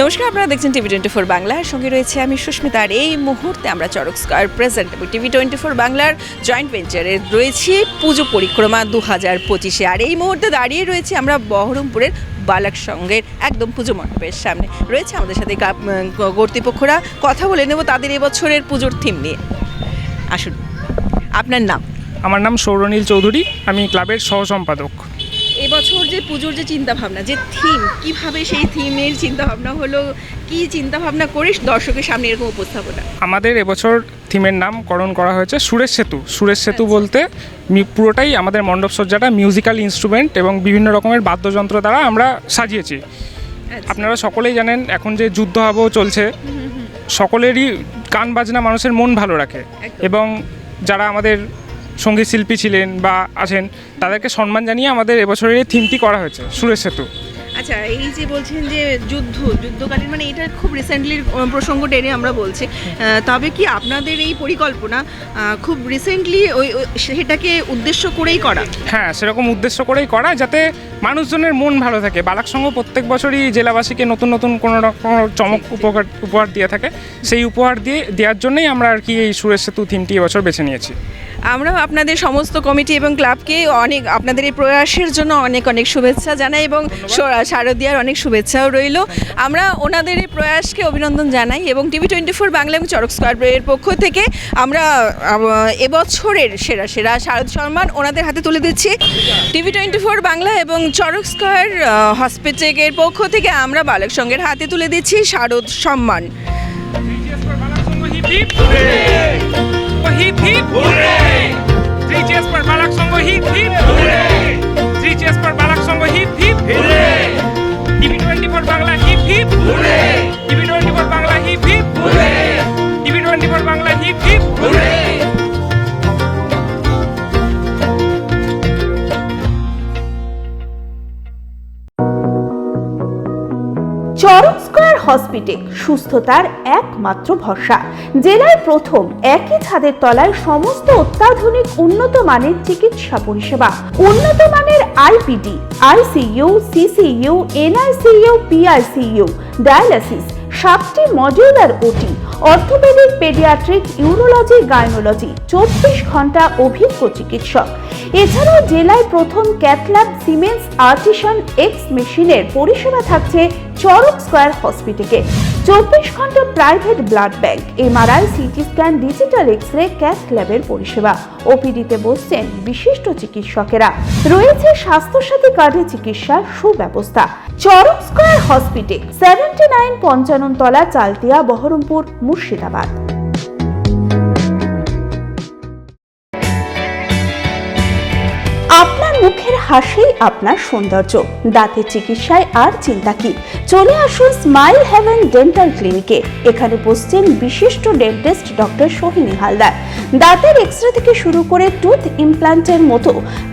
নমস্কার, আপনারা দেখছেন টিভি টোয়েন্টি ফোর বাংলার। সঙ্গে রয়েছে আমি সুস্মিতা আর এই মুহূর্তে আমরা চরক স্কয়ার প্রেজেন্ট এবং টিভি টোয়েন্টি ফোর বাংলার জয়েন্ট ভেঞ্চারে রয়েছি পুজো পরিক্রমা দু হাজার পঁচিশে। আর এই মুহূর্তে দাঁড়িয়ে রয়েছে আমরা বহরমপুরের বালাক সঙ্গের একদম পুজো মণ্ডপের সামনে। রয়েছে আমাদের সাথে কর্তৃপক্ষরা। কথা বলে নেব তাদের এবছরের পুজোর থিম নিয়ে। আসুন, আপনার নাম? আমার নাম সৌরনীল চৌধুরী। আমি ক্লাবের সহ সম্পাদক এবছর যে পুজোর যে চিন্তা ভাবনা যে থিম কীভাবে সেই থিমের চিন্তা ভাবনা হলো কি চিন্তা ভাবনা করে দর্শকের সামনে এরকম উপস্থাপনা? আমাদের এবছর থিমের নামকরণ করা হয়েছে সুরেশ সেতু। সুরেশ সেতু বলতে মি- পুরোটাই আমাদের মণ্ডপসজ্জাটা মিউজিক্যাল ইনস্ট্রুমেন্ট এবং বিভিন্ন রকমের বাদ্যযন্ত্র দ্বারা আমরা সাজিয়েছি। আচ্ছা। আপনারা সকলেই জানেন এখন যে যুদ্ধ আবহ চলছে সকলেরই গান বাজনা মানুষের মন ভালো রাখে। এবং যারা আমাদের সংগীত শিল্পী ছিলেন বা আছেন, তাদেরকে সম্মান জানিয়ে আমাদের এবছরের এই থিমটি করা হয়েছে, সুরেশ সেতু। আচ্ছা এই যে বলছেন যে যুদ্ধ যুদ্ধকালীন মানে এটা খুব রিসেন্টলি প্রসঙ্গ টেনে আমরা বলছি। তবে কি আপনাদের এই পরিকল্পনা খুব রিসেন্টলি ওই সেটাকে উদ্দেশ্য করেই করা? হ্যাঁ সেরকম উদ্দেশ্য করেই করা যাতে মানুষজনের মন ভালো থাকে। বালাক সংঘ প্রত্যেক বছরই জেলাবাসীকে নতুন নতুন কোনো রকম চমক উপহার উপহার দিয়ে থাকে। সেই উপহার দিয়ে দেওয়ার জন্যই আমরা আর কি এই সুরেশ সেতু থিমটি এবছর বেছে নিয়েছি। আমরাও আপনাদের সমস্ত কমিটি এবং ক্লাবকে অনেক আপনাদের এই প্রয়াসের জন্য অনেক অনেক শুভেচ্ছা জানাই এবং শারদিয়ার অনেক শুভেচ্ছাও রইল। আমরা ওনাদের এই প্রয়াসকে অভিনন্দন জানাই এবং টিভি টোয়েন্টি ফোর বাংলা এবং চরক স্কোয়ার এর পক্ষ থেকে আমরা এবছরের সেরা সেরা শারদ সম্মান ওনাদের হাতে তুলে দিচ্ছি টিভি টোয়েন্টি ফোর বাংলা এবং চরক স্কোয়ার হসপিটালের পক্ষ থেকে আমরা বালক সঙ্গের হাতে তুলে দিচ্ছি শারদ সম্মান। Hip hip hip hip hospital সুস্থতার একমাত্র ভরসা। জেলায় প্রথম একই ছাদের তলায় সমস্ত অত্যাধুনিক উন্নত মানের চিকিৎসা পরিষেবা। উন্নত মানের IPD, ICU, CCU, NICU, PICU, dialysis, সাতটি modular OT, orthopaedic, paediatric, urology, gynaecology, চব্বিশ ঘণ্টা অভিজ্ঞ চিকিৎসক। এছাড়াও জেলায় প্রথম ক্যাথল্যাব সিমেন্স আর্টিসান এক্স মেশিনের পরিষেবা থাকছে চরক স্কয়ার হসপিটালে। চব্বিশ ঘণ্টা private blood bank, MRI, CT scan, digital X ray cath ল্যাবের পরিষেবা। ওপিডিতে বসছেন বিশিষ্ট চিকিৎসকেরা। রয়েছে স্বাস্থ্যসাথী কার্ডে চিকিৎসার সুব্যবস্থা। Charak square hospital seventy nine Panchanantala Chaltia, Baharampur, Murshidabad. আপনার মুখের হাসি, আপনার সৌন্দর্য। দাঁতের চিকিৎসায় আর চিন্তা কি? চলে আসুন স্মাইল হেভেন ডেন্টাল ক্লিনিকে। এখানে বসছেন বিশিষ্ট ডেন্টিস্ট ডক্টর সোহিনী হালদার। দাঁতের এক্সরে থেকে শুরু করে টুথ ইমপ্ল্যান্টের মতো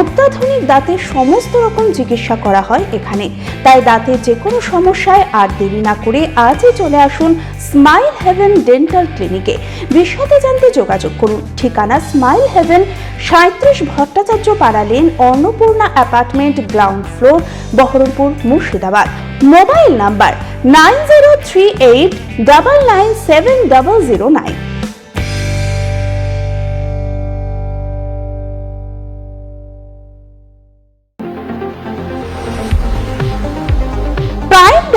অত্যাধুনিক দাঁতের সমস্ত রকম চিকিৎসা করা হয় এখানে। তাই দাঁতের যে কোনো সমস্যায় আর দেরি না করে আজই চলে আসুন স্মাইল হেভেন ডেন্টাল ক্লিনিকে বিশদে জানতে যোগাযোগ করুন। ঠিকানা স্মাইল হেভেন সাঁত্রিশ Bhattacharya Para lane Annapurna apartment ground floor Baharampur, Murshidabad. Mobile number nine zero three eight double nine seven double zero nine.